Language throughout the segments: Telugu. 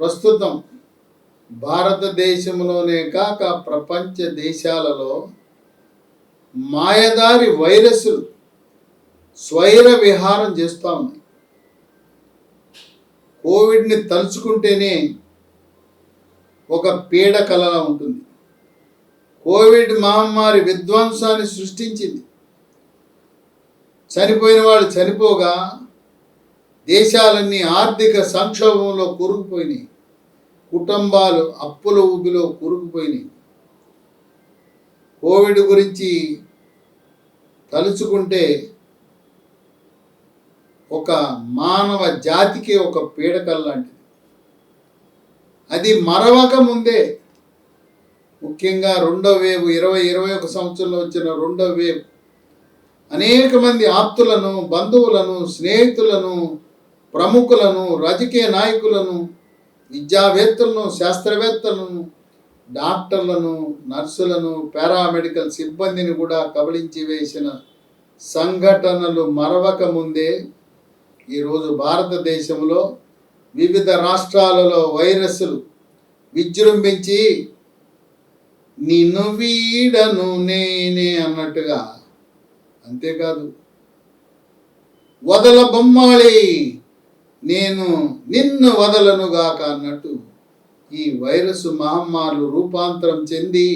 ప్రస్తుతం భారతదేశంలోనే కాక ప్రపంచ దేశాలలో మాయదారి వైరస్లు స్వైర విహారం చేస్తూ ఉన్నాయి. కోవిడ్ని తలుచుకుంటేనే ఒక పీడ కలలా ఉంటుంది. కోవిడ్ మహమ్మారి విధ్వంసాన్ని సృష్టించింది. చనిపోయిన వాళ్ళు చనిపోగా దేశాలన్నీ ఆర్థిక సంక్షోభంలో కూరుకుపోయినాయి. కుటుంబాలు అప్పుల ఊబిలో కూరుకుపోయినాయి. కోవిడ్ గురించి తలుచుకుంటే ఒక మానవ జాతికి ఒక పీడకల్ లాంటిది. అది మరవక ముందే ముఖ్యంగా రెండో వేవ్ ఇరవై ఇరవై ఒక సంవత్సరంలో వచ్చిన రెండో వేవ్ అనేక మంది ఆప్తులను బంధువులను స్నేహితులను ప్రముఖులను రాజకీయ నాయకులను విద్యావేత్తలను శాస్త్రవేత్తలను డాక్టర్లను నర్సులను పారామెడికల్ సిబ్బందిని కూడా కబళించి వేసిన సంఘటనలు మరవక ముందే ఈరోజు భారతదేశంలో వివిధ రాష్ట్రాలలో వైరస్లు విజృంభించి నిన్ను వీడను నేనే అన్నట్టుగా. అంతేకాదు వదల బొమ్మాళి నేను నిన్ను వదలనుగాక అన్నట్టు ఈ వైరస్ మహమ్మారులు రూపాంతరం చెంది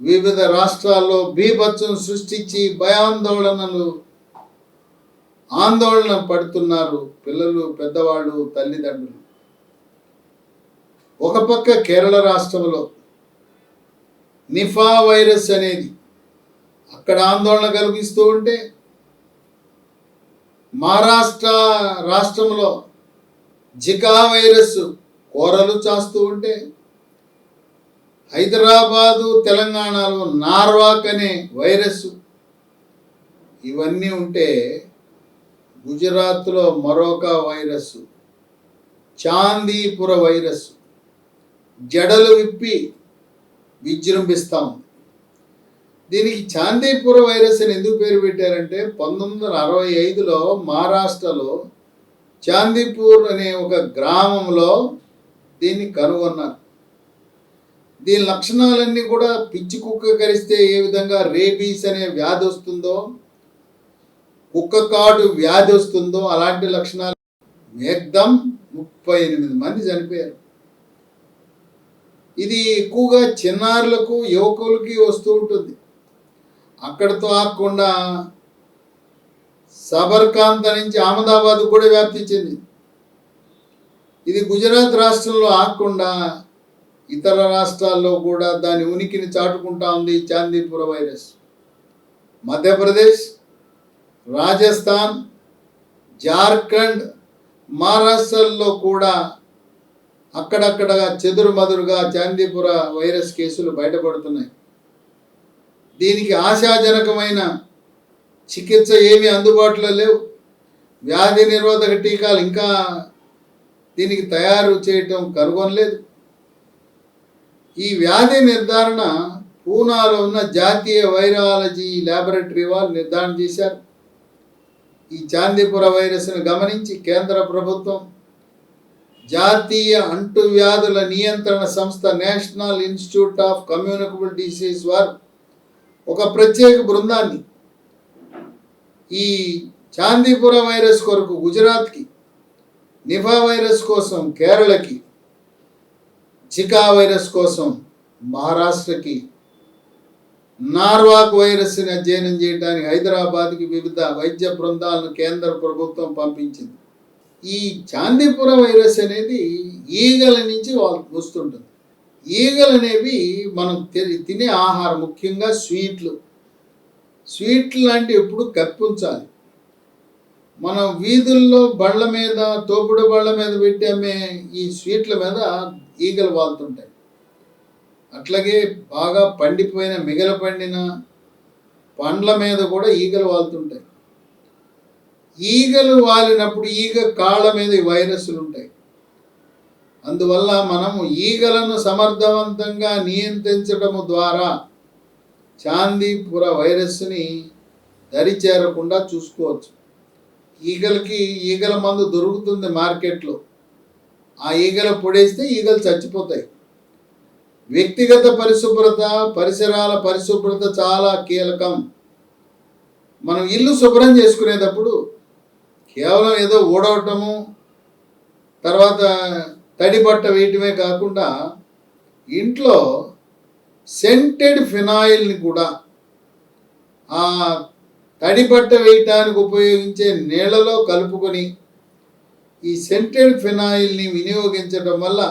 వివిధ రాష్ట్రాల్లో బీభత్సం సృష్టించి భయాందోళనలు ఆందోళన పడుతున్నారు పిల్లలు పెద్దవాళ్ళు తల్లిదండ్రులు. ఒక పక్క కేరళ రాష్ట్రంలో నిఫా వైరస్ అనేది అక్కడ ఆందోళన కలిగిస్తూ ఉంటే మహారాష్ట్ర రాష్ట్రంలో జికా వైరస్ కూరలు చాస్తూ ఉంటే హైదరాబాదు తెలంగాణలో నార్వాక్ అనే వైరస్ ఇవన్నీ ఉంటే గుజరాత్లో మరొక వైరస్ చాందీపుర వైరస్ జడలు విప్పి విజృంభిస్తా. ఉంది దీనికి చాందీపుర వైరస్ అని ఎందుకు పేరు పెట్టారంటే పంతొమ్మిది వందల అరవై ఐదులో మహారాష్ట్రలో చాందీపూర్ అనే ఒక గ్రామంలో దీన్ని కనుగొన్నారు. దీని లక్షణాలన్నీ కూడా పిచ్చి కుక్క కరిస్తే ఏ విధంగా రేబీస్ అనే వ్యాధి వస్తుందో కుక్క కాటు వ్యాధి వస్తుందో అలాంటి లక్షణాలు మేగ్దం ముప్పై ఎనిమిది మంది చనిపోయారు. ఇది ఎక్కువగా చిన్నారులకు యువకులకి వస్తూ ఉంటుంది. అక్కడితో ఆగకుండా సబర్కాంత నుంచి అహ్మదాబాద్ కూడా వ్యాప్తి చెందింది ఇది గుజరాత్ రాష్ట్రంలో ఆగకుండా ఇతర రాష్ట్రాల్లో కూడా దాని ఉనికిని చాటుకుంటా ఉంది చాందీపుర వైరస్. మధ్యప్రదేశ్ రాజస్థాన్ జార్ఖండ్ మహారాష్ట్రల్లో కూడా అక్కడక్కడ చెదురుమదురుగా చాందీపుర వైరస్ కేసులు బయటపడుతున్నాయి. దీనికి ఆశాజనకమైన చికిత్స ఏమీ అందుబాటులో లేవు. వ్యాధి నిరోధక టీకాలు ఇంకా దీనికి తయారు చేయటం కనుగొనలేదు ఈ వ్యాధి నిర్ధారణ పూనాలో ఉన్న జాతీయ వైరాలజీ ల్యాబొరేటరీ వాళ్ళు నిర్ధారణ చేశారు. ఈ చాందీపుర వైరస్ను గమనించి కేంద్ర ప్రభుత్వం జాతీయ అంటువ్యాధుల నియంత్రణ సంస్థ national institute of communicable disease వారు ఒక ప్రత్యేక బృందాన్ని. ఈ చాందీపుర వైరస్ కొరకు గుజరాత్కి నిఫా వైరస్ కోసం కేరళకి జికా వైరస్ కోసం మహారాష్ట్రకి నార్వాక్ వైరస్ని అధ్యయనం చేయడానికి హైదరాబాద్కి వివిధ వైద్య బృందాలను కేంద్ర ప్రభుత్వం పంపించింది. ఈ చాందీపుర వైరస్ అనేది ఈగల నుంచి వాళ్ళకి వస్తుంటుంది. ఈగలు అనేవి మనం తి- తినే ఆహారం ముఖ్యంగా స్వీట్లు. స్వీట్లు లాంటివి ఎప్పుడు కప్పించాలి మనం వీధుల్లో బళ్ళ మీద తోపుడు బళ్ళ మీద పెట్టి అమ్మే ఈ స్వీట్ల మీద ఈగలు వాళ్తుంటాయి. అట్లాగే బాగా పండిపోయిన మిగల పండిన పండ్ల మీద కూడా ఈగలు వాళ్తుంటాయి. ఈగలు వాలినప్పుడు ఈగ కాళ్ళ మీద వైరస్లు ఉంటాయి. అందువల్ల మనము ఈగలను సమర్థవంతంగా నియంత్రించడము ద్వారా చాందీపుర వైరస్ని దరి చేరకుండా చూసుకోవచ్చు. ఈగలకి ఈగల మందు దొరుకుతుంది మార్కెట్లో. ఆ ఈగలు పొడేస్తే ఈగలు చచ్చిపోతాయి. వ్యక్తిగత పరిశుభ్రత పరిసరాల పరిశుభ్రత చాలా కీలకం. మనం ఇల్లు శుభ్రం చేసుకునేటప్పుడు కేవలం ఏదో ఊడవటము తర్వాత తడి బట్ట వేయటమే కాకుండా ఇంట్లో సెంటెడ్ ఫినాయిల్ని కూడా ఆ తడి బట్ట వేయటానికి ఉపయోగించే నీళ్ళలో కలుపుకొని ఈ సెంటెడ్ ఫినాయిల్ని వినియోగించడం వల్ల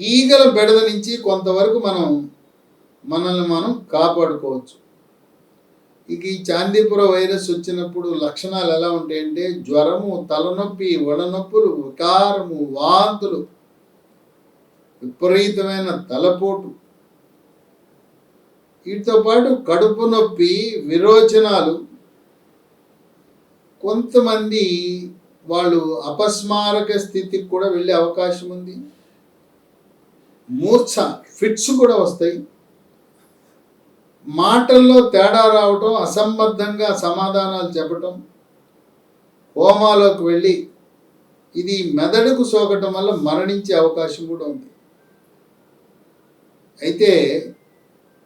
ఈగల బెడద నుంచి కొంతవరకు మనం మనల్ని మనం కాపాడుకోవచ్చు. ఇక ఈ చాందీపుర వైరస్ వచ్చినప్పుడు లక్షణాలు ఎలా ఉంటాయంటే జ్వరము తలనొప్పి వడనొప్పులు వికారము వాంతులు విపరీతమైన తలపోటు. వీటితో పాటు కడుపు నొప్పి విరోచనాలు. కొంతమంది వాళ్ళు అపస్మారక స్థితికి కూడా వెళ్ళే అవకాశం ఉంది. మూర్ఛ ఫిట్స్ కూడా వస్తాయి. మాటల్లో తేడా రావటం అసంబద్ధంగా సమాధానాలు చెప్పటం హోమాలోకి వెళ్ళి ఇది మెదడుకు సోకటం వల్ల మరణించే అవకాశం కూడా ఉంది. అయితే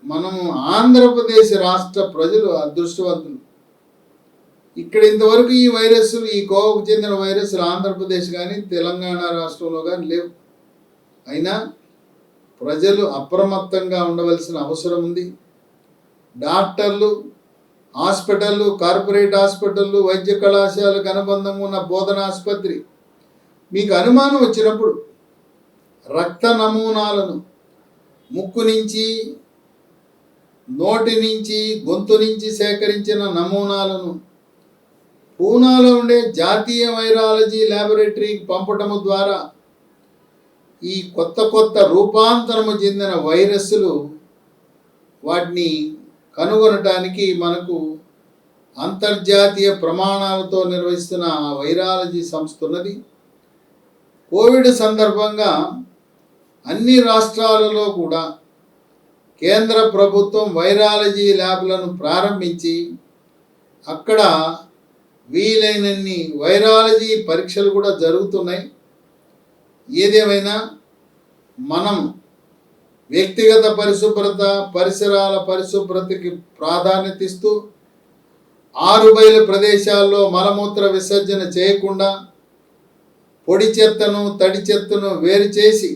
మనం ఆంధ్రప్రదేశ్ రాష్ట్ర ప్రజలు అదృష్టవంతులు ఇక్కడ ఇంతవరకు ఈ వైరస్ ఈ కోవకు చెందిన వైరస్లు ఆంధ్రప్రదేశ్ కానీ తెలంగాణ రాష్ట్రంలో కానీ లేవు. అయినా ప్రజలు అప్రమత్తంగా ఉండవలసిన అవసరం ఉంది. డాక్టర్లు హాస్పిటళ్ళు కార్పొరేట్ హాస్పిటళ్ళు వైద్య కళాశాలకు అనుబంధం ఉన్న బోధన ఆసుపత్రి. మీకు అనుమానం వచ్చినప్పుడు రక్త నమూనాలను ముక్కు నుంచి నోటి నుంచి గొంతు నుంచి సేకరించిన నమూనాలను పూనాలో ఉండే జాతీయ వైరాలజీ ల్యాబొరేటరీకి పంపటము ద్వారా ఈ కొత్త కొత్త రూపాంతరము చెందిన వైరస్లు వాటిని కనుగొనటానికి మనకు అంతర్జాతీయ ప్రమాణాలతో నిర్వహిస్తున్న ఆ వైరాలజీ సంస్థ ఉన్నది. కోవిడ్ సందర్భంగా అన్ని రాష్ట్రాలలో కూడా కేంద్ర ప్రభుత్వం వైరాలజీ ల్యాబ్లను ప్రారంభించి అక్కడ వీలైనన్ని వైరాలజీ పరీక్షలు కూడా జరుగుతున్నాయి. ఏదేమైనా మనం వ్యక్తిగత పరిశుభ్రత పరిసరాల పరిశుభ్రతకి ప్రాధాన్యత ఇస్తూ ఆరు బయలు ప్రదేశాల్లో మలమూత్ర విసర్జన చేయకుండా పొడి చెత్తను తడి చెత్తను వేరు చేసి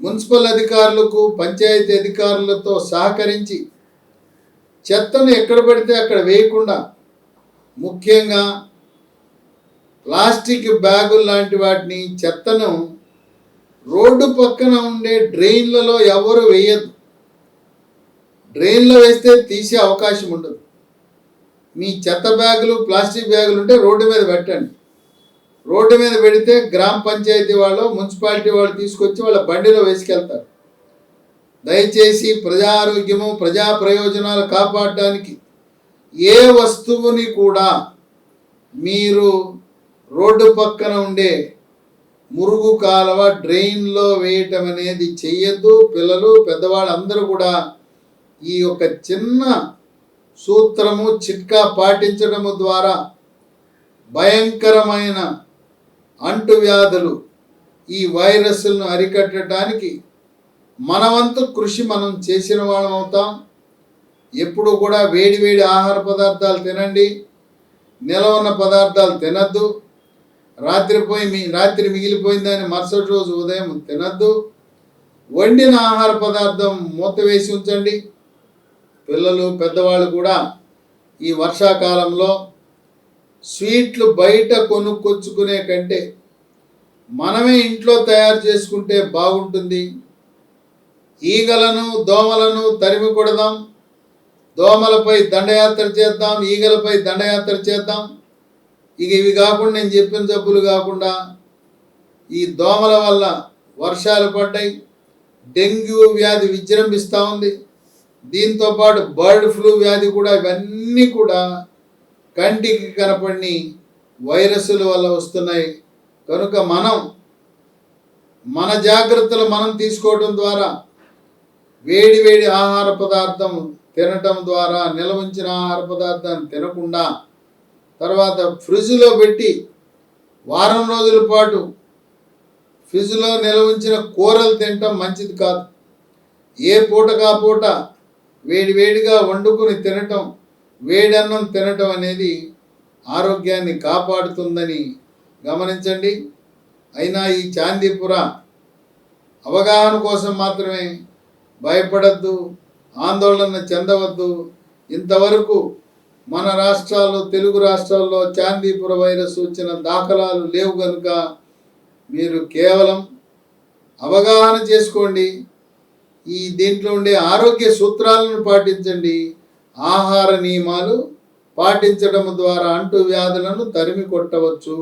మున్సిపల్ అధికారులకు పంచాయతీ అధికారులతో సహకరించి చెత్తను ఎక్కడ పడితే అక్కడ వేయకుండా ముఖ్యంగా ప్లాస్టిక్ బ్యాగులు లాంటి వాటిని చెత్తను రోడ్డు పక్కన ఉండే డ్రైన్లలో ఎవరు వేయద్దు. డ్రైన్లో వేస్తే తీసే అవకాశం ఉండదు. మీ చెత్త బ్యాగులు ప్లాస్టిక్ బ్యాగులు ఉంటే రోడ్డు మీద పెట్టండి. రోడ్డు మీద పెడితే గ్రామ పంచాయతీ వాళ్ళు మున్సిపాలిటీ వాళ్ళు తీసుకొచ్చి వాళ్ళ బండిలో వేసుకెళ్తారు. దయచేసి ప్రజా ఆరోగ్యము ప్రజా ప్రయోజనాలు కాపాడడానికి ఏ వస్తువుని కూడా మీరు రోడ్డు పక్కన ఉండే మురుగు కాలువ డ్రైన్లో వేయటం అనేది చెయ్యొద్దు. పిల్లలు పెద్దవాళ్ళు అందరూ కూడా ఈ యొక్క చిన్న సూత్రము చిట్కా పాటించడము ద్వారా భయంకరమైన అంటువ్యాధులు ఈ వైరస్లను అరికట్టడానికి మనవంతు కృషి మనం చేసిన వాళ్ళం అవుతాం. ఎప్పుడు కూడా వేడి వేడి ఆహార పదార్థాలు తినండి. నిలవన్న పదార్థాలు తినద్దు. రాత్రి పోయి మీ రాత్రి మిగిలిపోయిందని మరుసటి రోజు ఉదయం తినద్దు. వండిన ఆహార పదార్థం మూత వేసి ఉంచండి. పిల్లలు పెద్దవాళ్ళు కూడా ఈ వర్షాకాలంలో స్వీట్లు బయట కొనుక్కొచ్చుకునే కంటే మనమే ఇంట్లో తయారు చేసుకుంటే బాగుంటుంది. ఈగలను దోమలను తరిమి కొడదాం. దోమలపై దండయాత్ర చేద్దాం ఈగలపై దండయాత్ర చేద్దాం. ఇక ఇవి కాకుండా నేను చెప్పిన జబ్బులు కాకుండా ఈ దోమల వల్ల వర్షాలు పడ్డాయి డెంగ్యూ వ్యాధి విజృంభిస్తూ ఉంది. దీంతో పాటు బర్డ్ ఫ్లూ వ్యాధి కూడా ఇవన్నీ కూడా కంటికి కనపడిని వైరస్ల వల్ల వస్తున్నాయి. కనుక మనం మన జాగ్రత్తలు మనం తీసుకోవడం ద్వారా వేడి వేడి ఆహార పదార్థం తినటం ద్వారా నిల్వ ఉంచిన ఆహార పదార్థాన్ని తినకుండా తర్వాత ఫ్రిడ్జ్లో పెట్టి వారం రోజుల పాటు ఫ్రిడ్జ్లో నిల్వ ఉంచిన కూరలు తినటం మంచిది కాదు. ఏ పూటకా పూట వేడి వేడిగా వండుకుని తినటం వేడన్నం తినటం అనేది ఆరోగ్యాన్ని కాపాడుతుందని గమనించండి. అయినా ఈ చాందీపుర అవగాహన కోసం మాత్రమే భయపడద్దు ఆందోళన చెందవద్దు. ఇంతవరకు మన రాష్ట్రాల్లో తెలుగు రాష్ట్రాల్లో చాందీపుర వైరస్ వచ్చిన దాఖలాలు లేవు కనుక మీరు కేవలం అవగాహన చేసుకోండి. ఈ దీంట్లో ఉండే ఆరోగ్య సూత్రాలను పాటించండి. ఆహార నియమాలు పాటించడం ద్వారా అంటు వ్యాధులను తరిమి కొట్టవచ్చు.